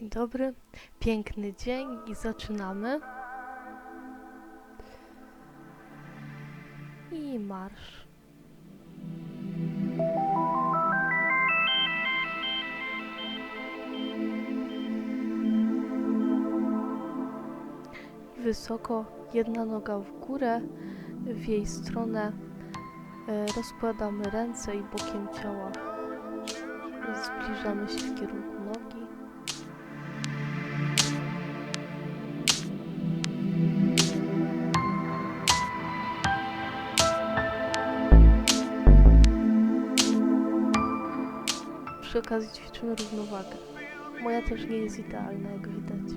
Dzień dobry, piękny dzień i zaczynamy. I marsz. Wysoko, jedna noga w górę, w jej stronę e, rozkładamy ręce i bokiem ciała zbliżamy się w kierunku okazji ćwiczymy równowagę. Moja też nie jest idealna, jak widać.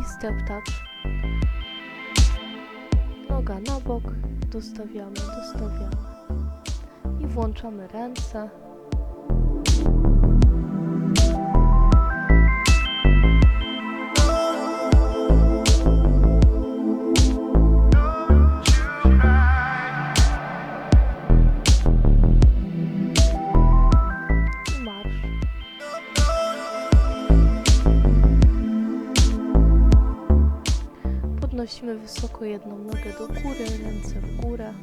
I step touch. Noga na bok, dostawiamy, dostawiamy. I włączamy ręce. Podnosimy wysoko jedną nogę do góry, ręce w górę.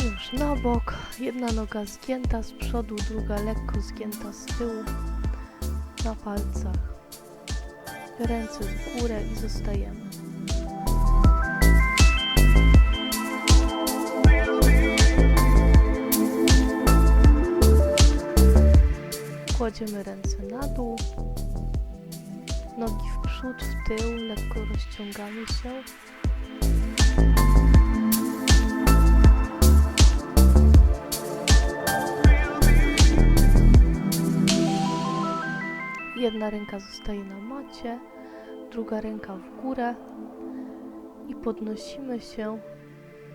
I już na bok. Jedna noga zgięta z przodu, druga lekko zgięta z tyłu. Na palcach. Ręce w górę i zostajemy. Kładziemy ręce na dół, nogi w przód, w tył, lekko rozciągamy się. Jedna ręka zostaje na macie, druga ręka w górę i podnosimy się.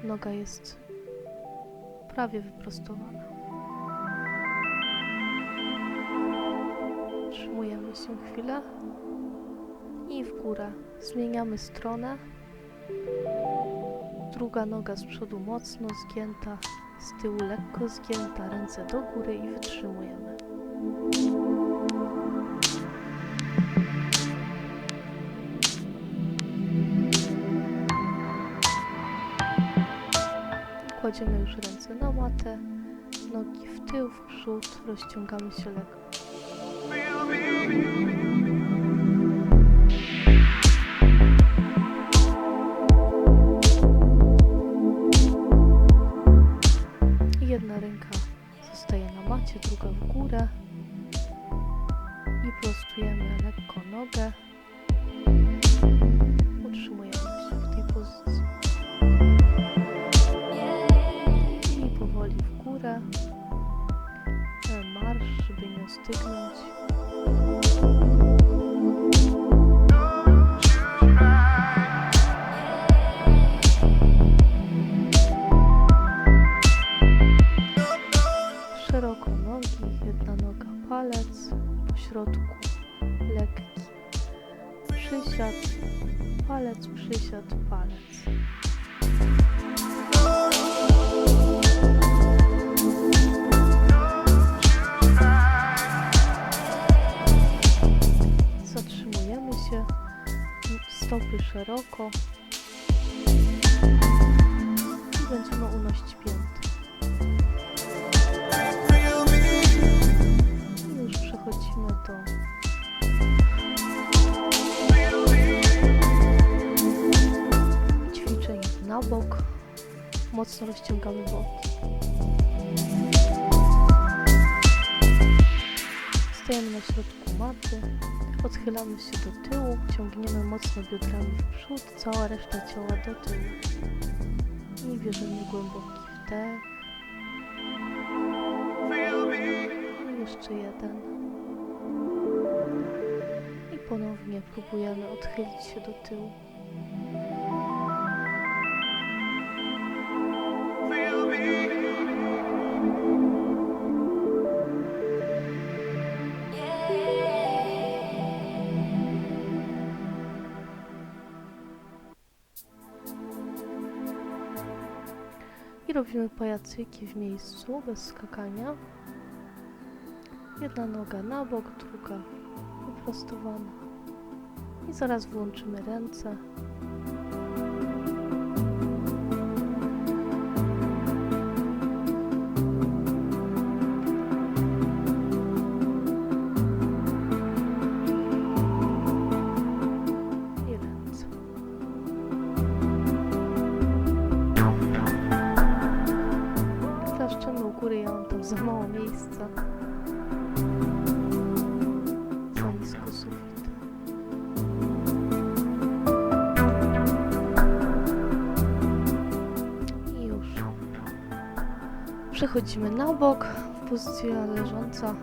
Noga jest prawie wyprostowana. Się chwilę i w górę. Zmieniamy stronę. Druga noga z przodu mocno zgięta, z tyłu lekko zgięta, ręce do góry i wytrzymujemy. Kładziemy już ręce na matę, nogi w tył, w przód, rozciągamy się lekko. Jedna stopy szeroko i będziemy unosić pięty. Już przechodzimy do ćwiczeń na bok. Mocno rozciągamy boki. Stajemy na środku maty, odchylamy się do tyłu, ciągniemy mocno biodrami w przód, cała reszta ciała do tyłu. I bierzemy głęboki wdech. I jeszcze jeden. I ponownie próbujemy odchylić się do tyłu. Robimy pajacyki w miejscu, bez skakania. Jedna noga na bok, druga wyprostowana. I zaraz włączymy ręce. wychodzimy na bok, pozycja leżąca,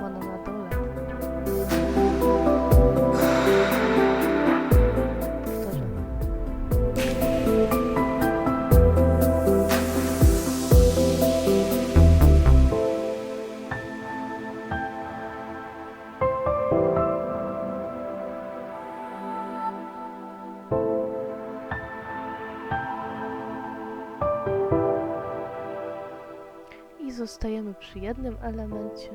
czerwono na zostajemy przy jednym elemencie.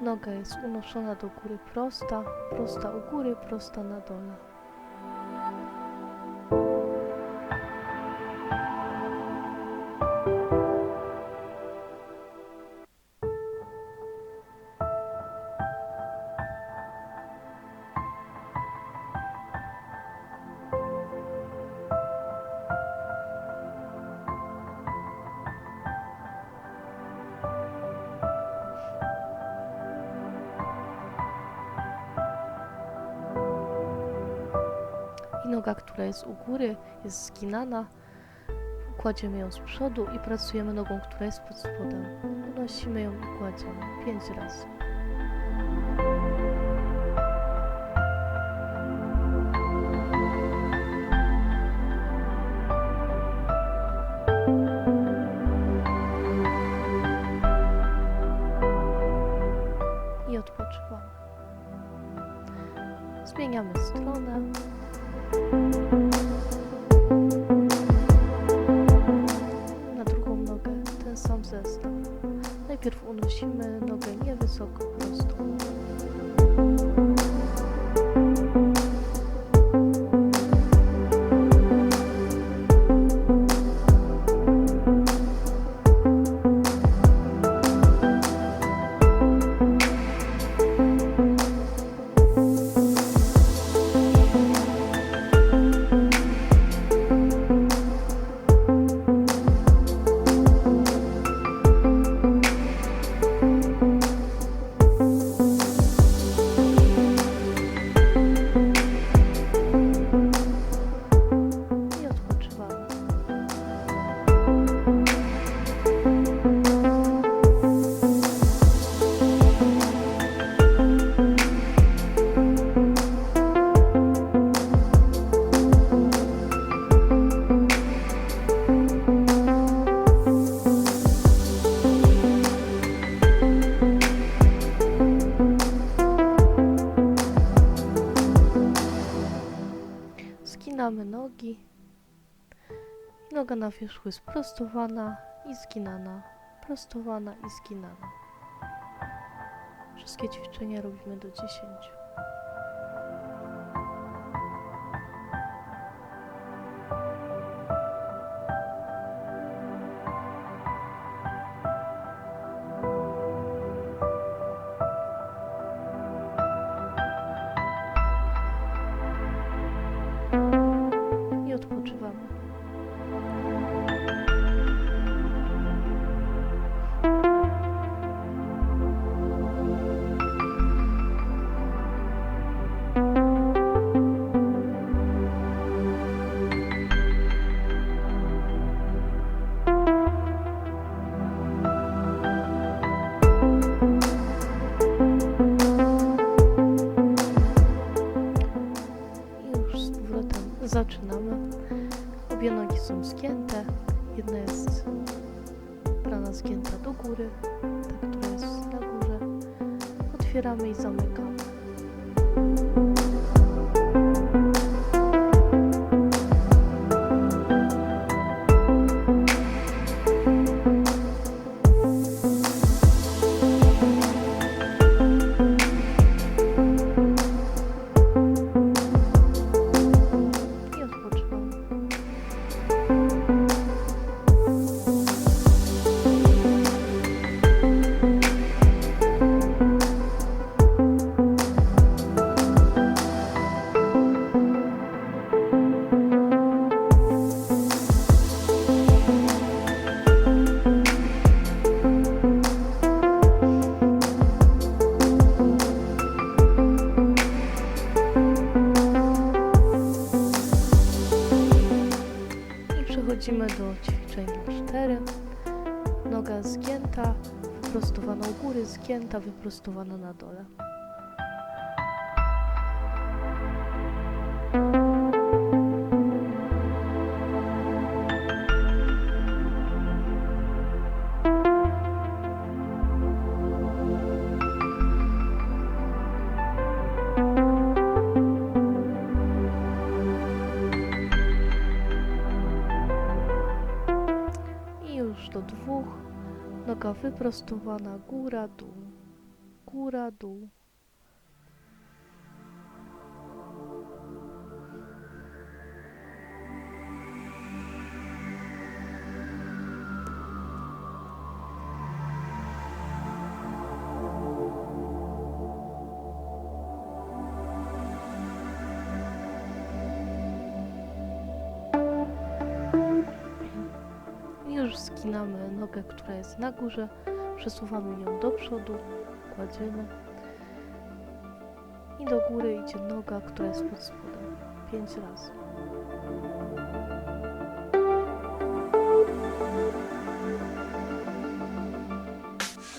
Noga jest unoszona do góry prosta, prosta u góry, prosta na dole. Noga, która jest u góry, jest zginana. Kładziemy ją z przodu i pracujemy nogą, która jest pod spodem. Unosimy ją i kładziemy. Pięć razy. Najpierw unosimy nogę niewysoko prostą. Na wierzchu jest prostowana i zginana, prostowana i zginana. Wszystkie ćwiczenia robimy do 10. คือเรามีสมัก 4. Noga zgięta, wyprostowana u góry, zgięta, wyprostowana na dole. Wyprostowana, góra, dół, góra, dół. Zginamy nogę, która jest na górze, przesuwamy ją do przodu, kładziemy i do góry idzie noga, która jest pod spodem. Pięć razy.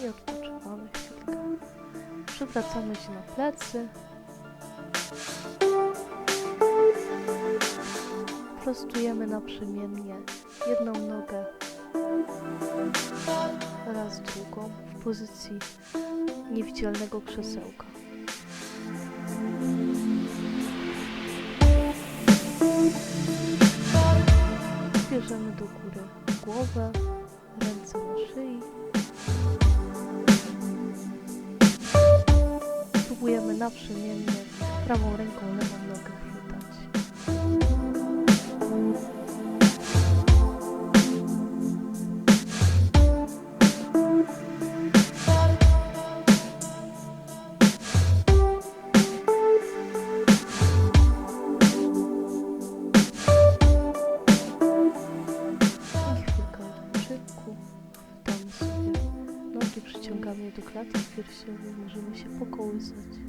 I odpoczywamy chwilkę. Przewracamy się na plecy. Prostujemy naprzemiennie jedną nogę raz drugą w pozycji niewidzialnego krzesełka. Bierzemy do góry głowę, ręce na szyi. Próbujemy naprzemiennie prawą ręką lewą nogę się pokołysać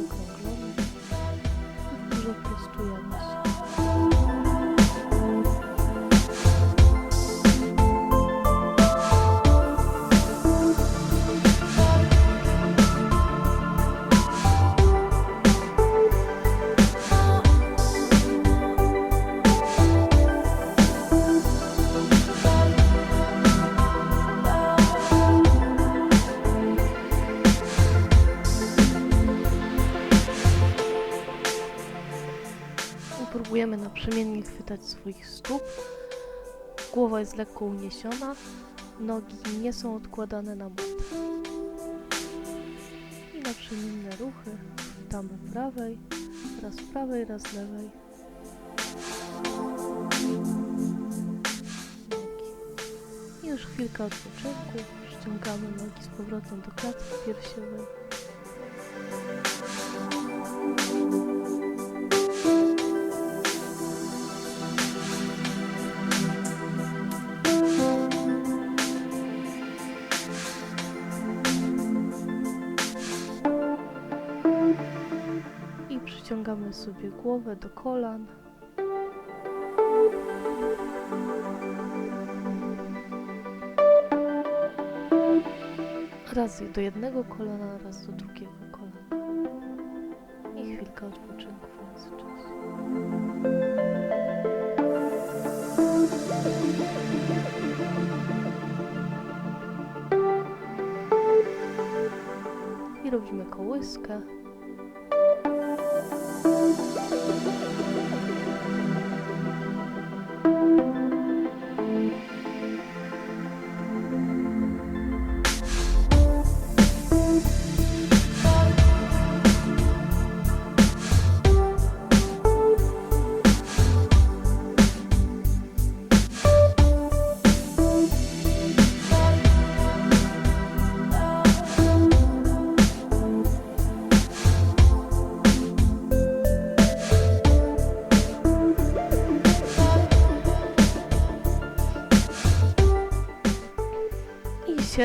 mocno zaokrąglonych. Chwytać swoich stóp. Głowa jest lekko uniesiona, nogi nie są odkładane na mat. I naprzemienne ruchy. Chwytamy prawej, raz prawej, raz lewej. Nogi. I już chwilkę odpoczynku. Ściągamy nogi z powrotem do klatki piersiowej. Sobie głowę do kolan. Raz do jednego kolana, raz do drugiego kolana. I chwilkę odpoczynku w międzyczasie. I robimy kołyskę.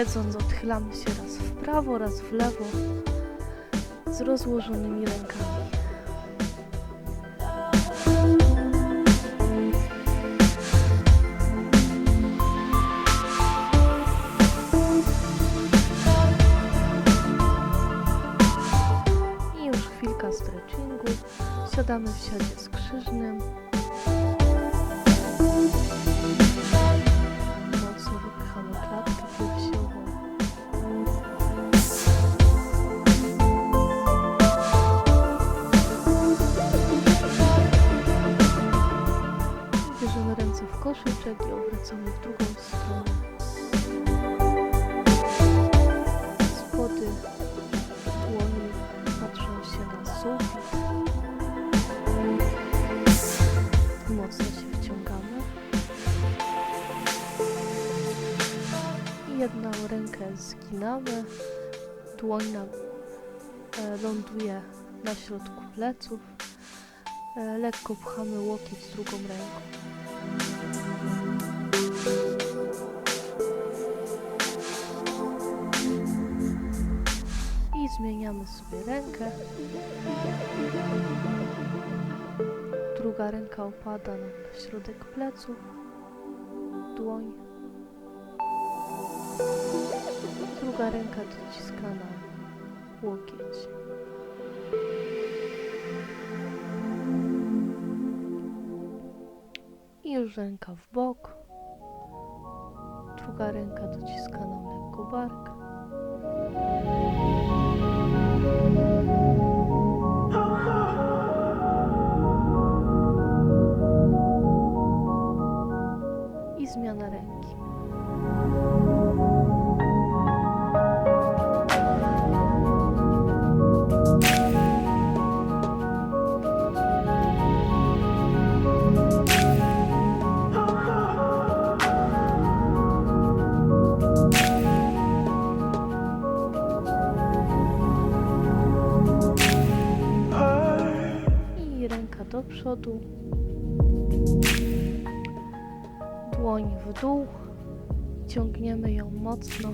Siedząc odchylamy się raz w prawo, raz w lewo z rozłożonymi rękami. I już chwilka stretchingu. Siadamy w siadzie skrzyżnym. Koszyczek i obracamy w drugą stronę. Spody dłoni patrzą się na sufit. Mocno się wciągamy. I jedną rękę zginamy. Dłoń nam e, ląduje na środku pleców. E, lekko pchamy łokieć drugą ręką. Zmieniamy sobie rękę. Druga ręka opada na środek pleców. Dłoń. Druga ręka dociska na łokieć. I już ręka w bok. Druga ręka dociska nam lekko bark. Do przodu. Dłoń w dół. Ciągniemy ją mocno.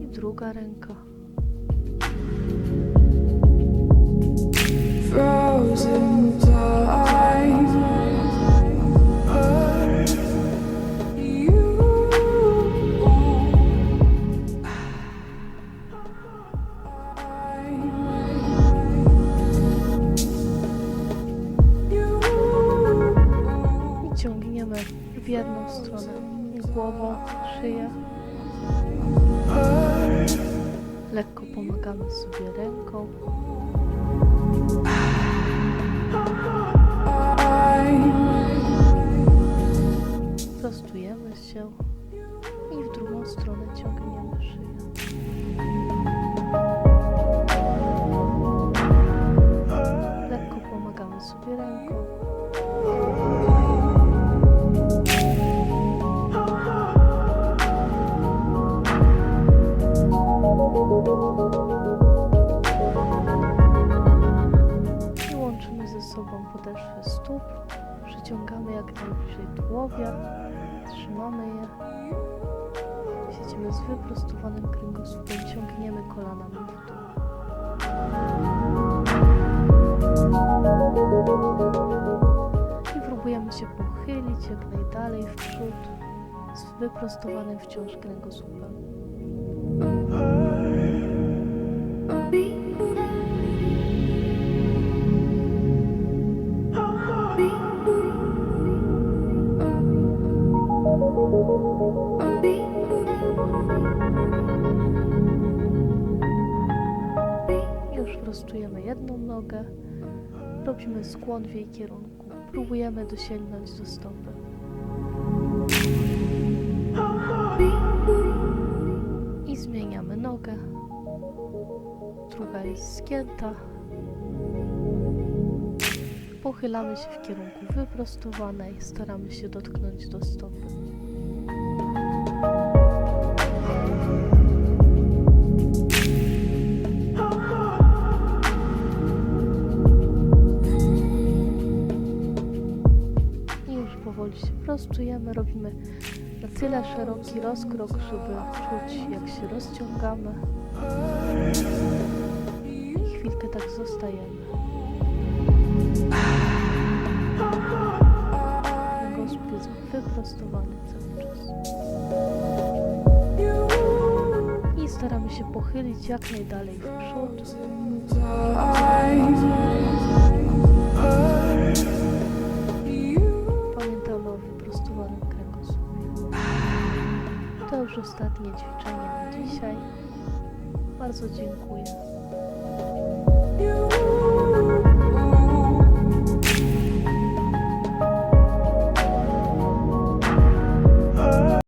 I druga ręka. Sobie ręką. Z wyprostowanym wciąż kręgosłupem. Już prostujemy jedną nogę. Robimy skłon w jej kierunku. Próbujemy dosięgnąć do stopy. Zmieniamy nogę. Druga jest zgięta. Pochylamy się w kierunku wyprostowanej. Staramy się dotknąć do stopy. I już powoli się prostujemy. robimy na tyle szeroki rozkrok, żeby czuć jak się rozciągamy. I chwilkę tak zostajemy. Kręgosłup jest wyprostowany cały czas. I staramy się pochylić jak najdalej w przód. już ostatnie ćwiczenie na dzisiaj. Bardzo dziękuję.